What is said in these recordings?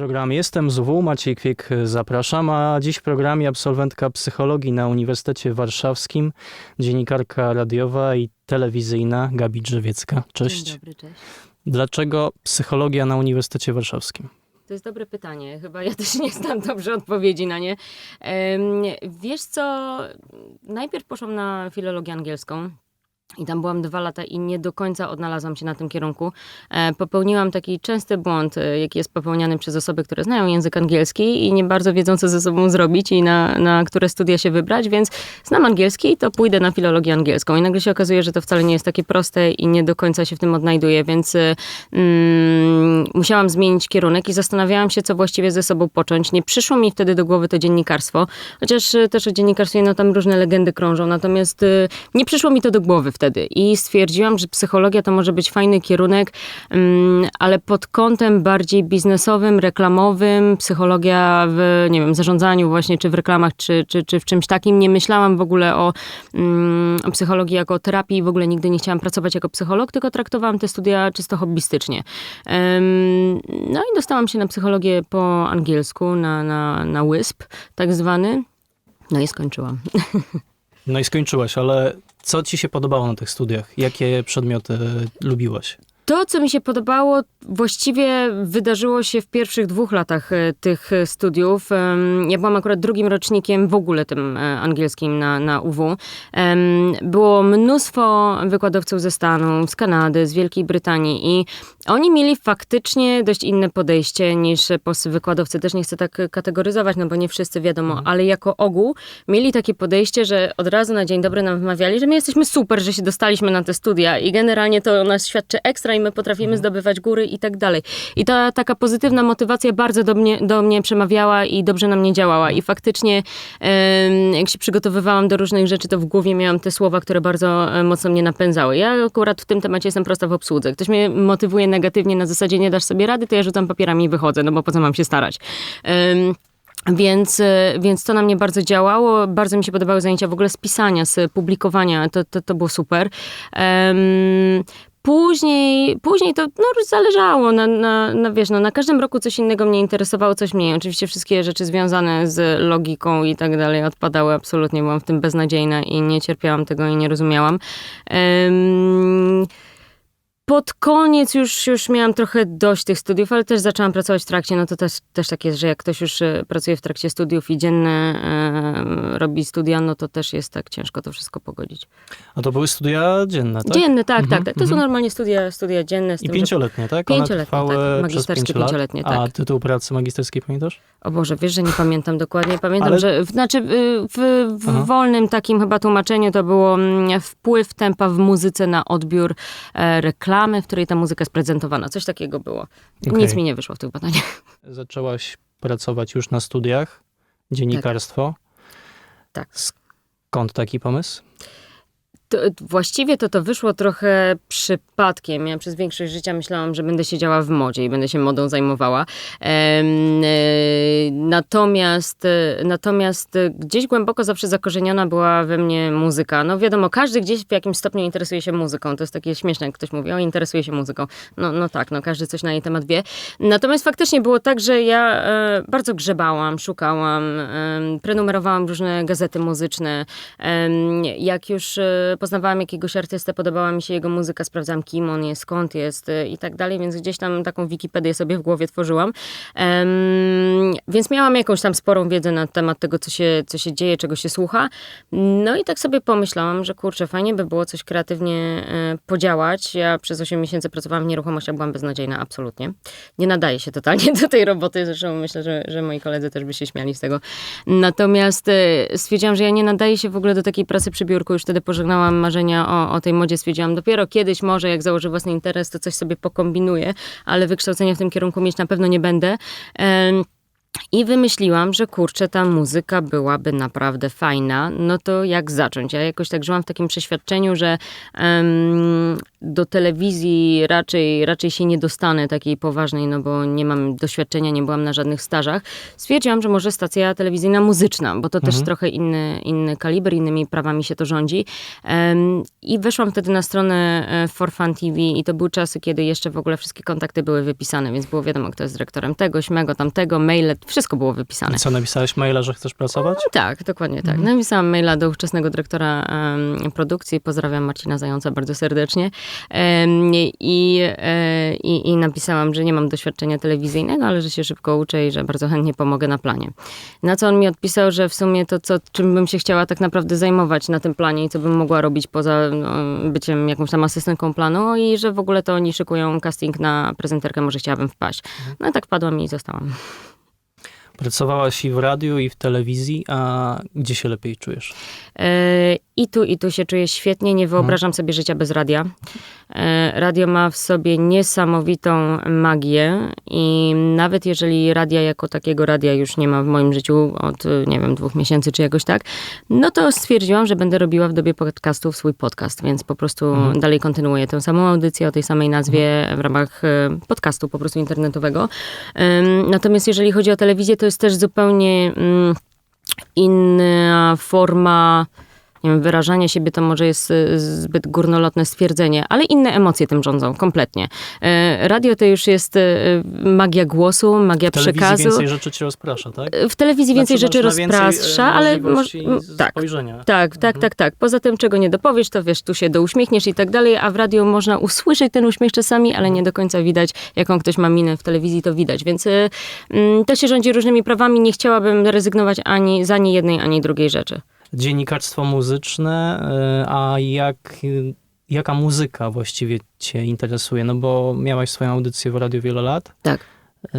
Program Jestem ZW, Maciej Kwiek zapraszam, a dziś w programie absolwentka psychologii na Uniwersytecie Warszawskim, dziennikarka radiowa i telewizyjna Gabi Drzewiecka. Cześć. Dzień dobry, cześć. Dlaczego psychologia na Uniwersytecie Warszawskim? To jest dobre pytanie. Chyba ja też nie znam dobrze odpowiedzi na nie. Wiesz co, najpierw poszłam na filologię angielską. I tam byłam dwa lata i nie do końca odnalazłam się na tym kierunku. E, popełniłam taki częsty błąd, e, jaki jest popełniany przez osoby, które znają język angielski i nie bardzo wiedzą, co ze sobą zrobić i na, na które studia się wybrać, więc znam angielski, to pójdę na filologię angielską. I nagle się okazuje, że to wcale nie jest takie proste i nie do końca się w tym odnajduję, więc e, mm, musiałam zmienić kierunek i zastanawiałam się, co właściwie ze sobą począć. Nie przyszło mi wtedy do głowy to dziennikarstwo, chociaż też o dziennikarstwie no, tam różne legendy krążą, natomiast nie przyszło mi to do głowy wtedy i stwierdziłam, że psychologia to może być fajny kierunek, mm, ale pod kątem bardziej biznesowym, reklamowym, psychologia w, nie wiem, zarządzaniu właśnie, czy w reklamach, czy, czy, czy w czymś takim. Nie myślałam w ogóle o, mm, o psychologii jako terapii, w ogóle nigdy nie chciałam pracować jako psycholog, tylko traktowałam te studia czysto hobbystycznie. No i dostałam się na psychologię po angielsku, na, na, na WISP tak zwany. No i skończyłam. No i skończyłaś, ale co ci się podobało na tych studiach? Jakie przedmioty lubiłaś? To, co mi się podobało, właściwie wydarzyło się w pierwszych dwóch latach e, tych e, studiów. Ja byłam akurat drugim rocznikiem w ogóle tym e, angielskim na, na UW. Było mnóstwo wykładowców ze Stanów, z Kanady, z Wielkiej Brytanii i oni mieli faktycznie dość inne podejście niż polscy wykładowcy. Też nie chcę tak kategoryzować, no bo nie wszyscy wiadomo, ale jako ogół mieli takie podejście, że od razu na dzień dobry nam wymawiali, że my jesteśmy super, że się dostaliśmy na te studia i generalnie to o nas świadczy ekstra my potrafimy zdobywać góry i tak dalej. I ta taka pozytywna motywacja bardzo do mnie, do mnie przemawiała i dobrze na mnie działała. I faktycznie, jak się przygotowywałam do różnych rzeczy, to w głowie miałam te słowa, które bardzo e, mocno mnie napędzały. Ja akurat w tym temacie jestem prosta w obsłudze. Ktoś mnie motywuje negatywnie na zasadzie nie dasz sobie rady, to ja rzucam papierami i wychodzę, no bo po co mam się starać. Więc, e, więc to na mnie bardzo działało. Bardzo mi się podobały zajęcia w ogóle z pisania, z publikowania. To, to, to było super. Em, Później, później to no, zależało, na, na, na, wiesz, no, na każdym roku coś innego mnie interesowało, coś mniej. Oczywiście wszystkie rzeczy związane z logiką i tak dalej odpadały absolutnie, byłam w tym beznadziejna i nie cierpiałam tego i nie rozumiałam. Em, pod koniec już, już miałam trochę dość tych studiów, ale też zaczęłam pracować w trakcie. No to też, też tak jest, że jak ktoś już e, pracuje w trakcie studiów i dzienne e, robi studia, no to też jest tak ciężko to wszystko pogodzić. A to były studia dzienne, tak? Dzienne, tak, Mhm, tak, tak. To są mhm. normalnie studia, studia dzienne. Z I tym, pięcioletnie, tak? Pięcioletnie, tak. Magisterskie pięć pięcioletnie, A tak. tytuł pracy magisterskiej pamiętasz? O Boże, wiesz, że nie pamiętam dokładnie. Pamiętam, Ale- że w, znaczy y, w, w wolnym takim chyba tłumaczeniu to było mm, wpływ tempa w muzyce na odbiór e, reklamy, w której ta muzyka jest prezentowana. Coś takiego było. Okej. Nic mi nie wyszło w tych badaniach. Zaczęłaś pracować już na studiach, dziennikarstwo. Tak. Skąd taki pomysł? To, właściwie to to wyszło trochę przypadkiem. Ja przez większość życia myślałam, że będę siedziała w modzie i będę się modą zajmowała. E, natomiast, e, natomiast gdzieś głęboko zawsze zakorzeniona była we mnie muzyka. No wiadomo, każdy gdzieś w jakimś stopniu interesuje się muzyką. To jest takie śmieszne, jak ktoś mówi, o interesuje się muzyką. No, no tak, no każdy coś na jej temat wie. Natomiast faktycznie było tak, że ja e, bardzo grzebałam, szukałam, prenumerowałam różne gazety muzyczne. Jak już poznawałam jakiegoś artystę, podobała mi się jego muzyka, sprawdzałam kim on jest, skąd jest e, i tak dalej, więc gdzieś tam taką Wikipedię sobie w głowie tworzyłam. Em, więc miałam jakąś tam sporą wiedzę na temat tego, co się, co się dzieje, czego się słucha. No i tak sobie pomyślałam, że kurczę, fajnie by było coś kreatywnie e, podziałać. Ja przez 8 miesięcy pracowałam w nieruchomościach, byłam beznadziejna, absolutnie. Nie nadaje się totalnie do tej roboty, zresztą myślę, że, że moi koledzy też by się śmiali z tego. Natomiast e, stwierdziłam, że ja nie nadaję się w ogóle do takiej pracy przy biurku. Już wtedy pożegnałam marzenia o, o tej modzie. Stwierdziłam, dopiero kiedyś może, jak założę własny interes, to coś sobie pokombinuję, ale wykształcenia w tym kierunku mieć na pewno nie będę. Em, I wymyśliłam, że kurczę, ta muzyka byłaby naprawdę fajna. No to jak zacząć? Ja jakoś tak żyłam w takim przeświadczeniu, że em, do telewizji raczej, raczej się nie dostanę takiej poważnej, no bo nie mam doświadczenia, nie byłam na żadnych stażach. Stwierdziłam, że może stacja telewizyjna muzyczna, bo to też Mhm. trochę inny, inny kaliber, innymi prawami się to rządzi. Em, I weszłam wtedy na stronę e, For Fun TV i to były czasy, kiedy jeszcze w ogóle wszystkie kontakty były wypisane, więc było wiadomo, kto jest dyrektorem tego, śmego, tamtego, maile, wszystko było wypisane. Co, napisałeś maila, że chcesz pracować? Tak, dokładnie tak. Mhm. Napisałam maila do ówczesnego dyrektora em, produkcji. Pozdrawiam Marcina Zająca bardzo serdecznie. Em, i, e, i, I napisałam, że nie mam doświadczenia telewizyjnego, ale że się szybko uczę i że bardzo chętnie pomogę na planie. Na co on mi odpisał, że w sumie to, co, czym bym się chciała tak naprawdę zajmować na tym planie i co bym mogła robić poza no, byciem jakąś tam asystentką planu i że w ogóle to oni szykują casting na prezenterkę, może chciałabym wpaść. No i tak wpadłam i zostałam. Pracowałaś i w radiu, i w telewizji, a gdzie się lepiej czujesz? I tu, i tu się czuję świetnie. Nie wyobrażam sobie życia bez radia. E, Radio ma w sobie niesamowitą magię i nawet jeżeli radia jako takiego radia już nie ma w moim życiu od, nie wiem, dwóch miesięcy czy jakoś tak, no to stwierdziłam, że będę robiła w dobie podcastów swój podcast, więc po prostu Mhm. dalej kontynuuję tę samą audycję o tej samej nazwie w ramach e, podcastu po prostu internetowego. Natomiast jeżeli chodzi o telewizję, to jest też zupełnie mm, inna forma wiem, wyrażania siebie to może jest y, zbyt górnolotne stwierdzenie, ale inne emocje tym rządzą, kompletnie. E, Radio to już jest y, magia głosu, magia W telewizji przekazu. więcej rzeczy cię rozprasza, tak? W telewizji więcej Znaczy, rzeczy rozprasza, ale tak. spojrzenia. Tak, tak, tak, tak. Poza tym, czego nie dopowiesz, to wiesz, tu się douśmiechniesz i tak dalej, a w radiu można usłyszeć ten uśmiech czasami, ale nie do końca widać, jaką ktoś ma minę w telewizji, to widać. Więc y, mm, to się rządzi różnymi prawami. Nie chciałabym rezygnować ani z ani jednej, ani drugiej rzeczy. Dziennikarstwo muzyczne, y, a jak, jaka muzyka właściwie cię interesuje? No bo miałaś swoją audycję w radiu wiele lat. Tak.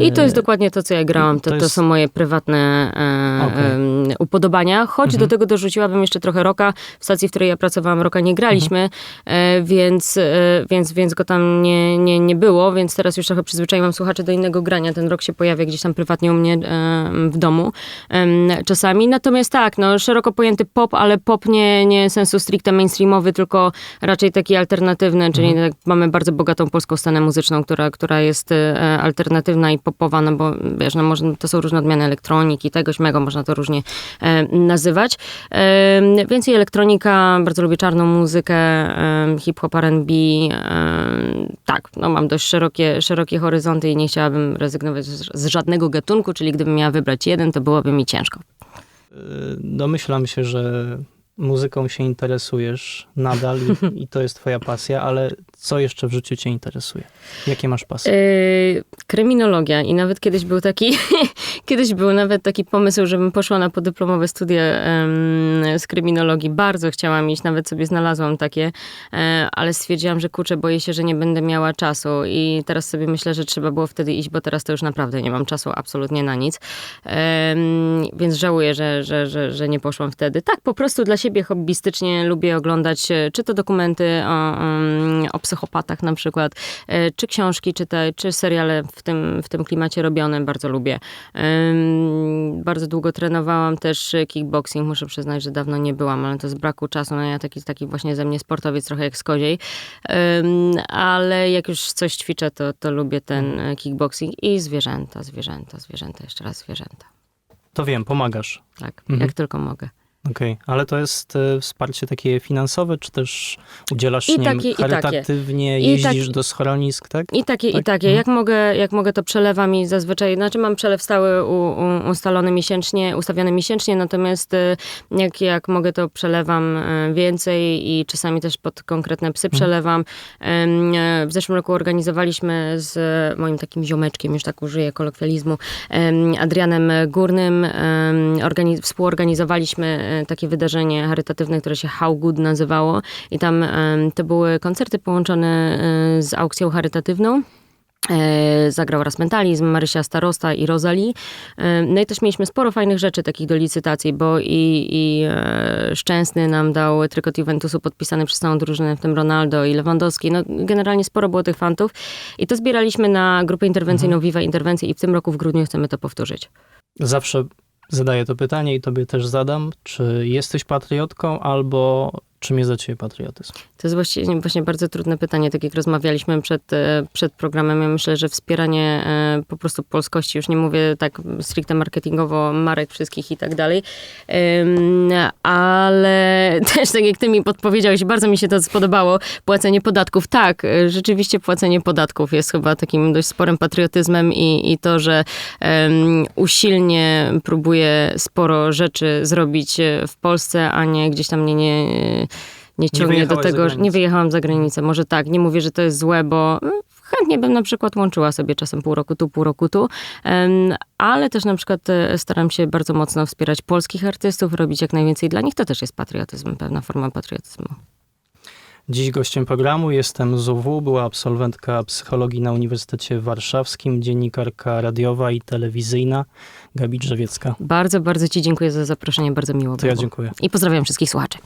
I to jest Y, dokładnie to, co ja grałam. To, to to, jest- są moje prywatne e, Okej. em, upodobania. Choć Mhm. do tego dorzuciłabym jeszcze trochę roka. W stacji, w której ja pracowałam, roka nie graliśmy, Mhm. e, więc, e, więc, więc go tam nie, nie, nie było. Więc teraz już trochę przyzwyczaiłam słuchaczy do innego grania. Ten rok się pojawia gdzieś tam prywatnie u mnie e, w domu czasami. Natomiast tak, no, szeroko pojęty pop, ale pop nie, nie sensu stricte mainstreamowy, tylko raczej taki alternatywny, czyli Mhm. tak mamy bardzo bogatą polską scenę muzyczną, która, która jest e, alternatywna i popowa, no bo wiesz, no może, to są różne odmiany elektroniki, tego śmego, można to różnie e, nazywać. E, więcej elektronika, bardzo lubię czarną muzykę, e, hip-hop, R&B, e, tak, no mam dość szerokie, szerokie horyzonty i nie chciałabym rezygnować z, z żadnego gatunku, czyli gdybym miała wybrać jeden, to byłoby mi ciężko. y, Domyślam się, że muzyką się interesujesz nadal i, i to jest twoja pasja, ale co jeszcze w życiu cię interesuje? Jakie masz pasje? Yy, kryminologia i nawet kiedyś był taki, kiedyś był nawet taki pomysł, żebym poszła na podyplomowe studia z kryminologii. Bardzo chciałam iść, nawet sobie znalazłam takie, e, ale stwierdziłam, że kurczę, boję się, że nie będę miała czasu i teraz sobie myślę, że trzeba było wtedy iść, bo teraz to już naprawdę nie mam czasu absolutnie na nic. Więc żałuję, że, że, że, że nie poszłam wtedy. Tak, po prostu dla siebie hobbystycznie lubię oglądać, e, czy to dokumenty o, o psychopatach na przykład, e, czy książki czytać, czy seriale w tym, w tym klimacie robione, bardzo lubię. Bardzo długo trenowałam też kickboxing, muszę przyznać, że dawno nie byłam, ale to z braku czasu, no ja taki, taki właśnie ze mnie sportowiec, trochę jak z koziej, ale jak już coś ćwiczę, to, to lubię ten e, kickboxing i zwierzęta, zwierzęta, zwierzęta, jeszcze raz zwierzęta. To wiem, pomagasz. Tak, Mhm. jak tylko mogę. Okej, ale to jest e, wsparcie takie finansowe, czy też udzielasz, I nie wiem, takie, i takie. charytatywnie, I jeździsz tak- do schronisk, tak? I takie, i Tak? takie. Mhm. Jak, mogę, jak mogę, to przelewam i zazwyczaj, znaczy mam przelew stały u, u, ustalony miesięcznie, ustawiony miesięcznie, natomiast y, jak, jak mogę, to przelewam y, więcej i czasami też pod konkretne psy przelewam. Ym, y, W zeszłym roku organizowaliśmy z moim takim ziomeczkiem, już tak użyję kolokwializmu, Adrianem Górnym, ym, organi- współorganizowaliśmy takie wydarzenie charytatywne, które się How Good nazywało i tam em, to były koncerty połączone e, z aukcją charytatywną. E, Zagrał raz Mentalizm, Marysia Starosta i Rosalie. E, No i też mieliśmy sporo fajnych rzeczy takich do licytacji, bo i, i e, Szczęsny nam dał trykot Juventusu podpisany przez całą drużynę, w tym Ronaldo i Lewandowski. No generalnie sporo było tych fantów i to zbieraliśmy na grupę interwencyjną Viva Interwencje i w tym roku w grudniu chcemy to powtórzyć. Zawsze zadaję to pytanie i tobie też zadam. Czy jesteś patriotką albo czym jest dla ciebie patriotyzm? To jest właśnie, właśnie bardzo trudne pytanie, tak jak rozmawialiśmy przed, e, przed programem. Ja myślę, że wspieranie e, po prostu polskości, już nie mówię tak stricte marketingowo, marek wszystkich i tak dalej, ale też tak jak ty mi podpowiedziałeś, bardzo mi się to spodobało, płacenie podatków. Tak, e, rzeczywiście płacenie podatków jest chyba takim dość sporym patriotyzmem i, i to, że usilnie próbuję sporo rzeczy zrobić w Polsce, a nie gdzieś tam mnie nie nie ciągnie do wyjechałaś za tego, że nie wyjechałam za granicę. Może tak, nie mówię, że to jest złe, bo mm, chętnie bym na przykład łączyła sobie czasem pół roku tu, pół roku tu, ale też na przykład e, staram się bardzo mocno wspierać polskich artystów, robić jak najwięcej dla nich. To też jest patriotyzm, pewna forma patriotyzmu. Dziś gościem programu jestem z UW, była absolwentka psychologii na Uniwersytecie Warszawskim, dziennikarka radiowa i telewizyjna Gabi Drzewiecka. Bardzo, bardzo Ci dziękuję za zaproszenie, bardzo miło To ja było. dziękuję. I pozdrawiam wszystkich słuchaczy.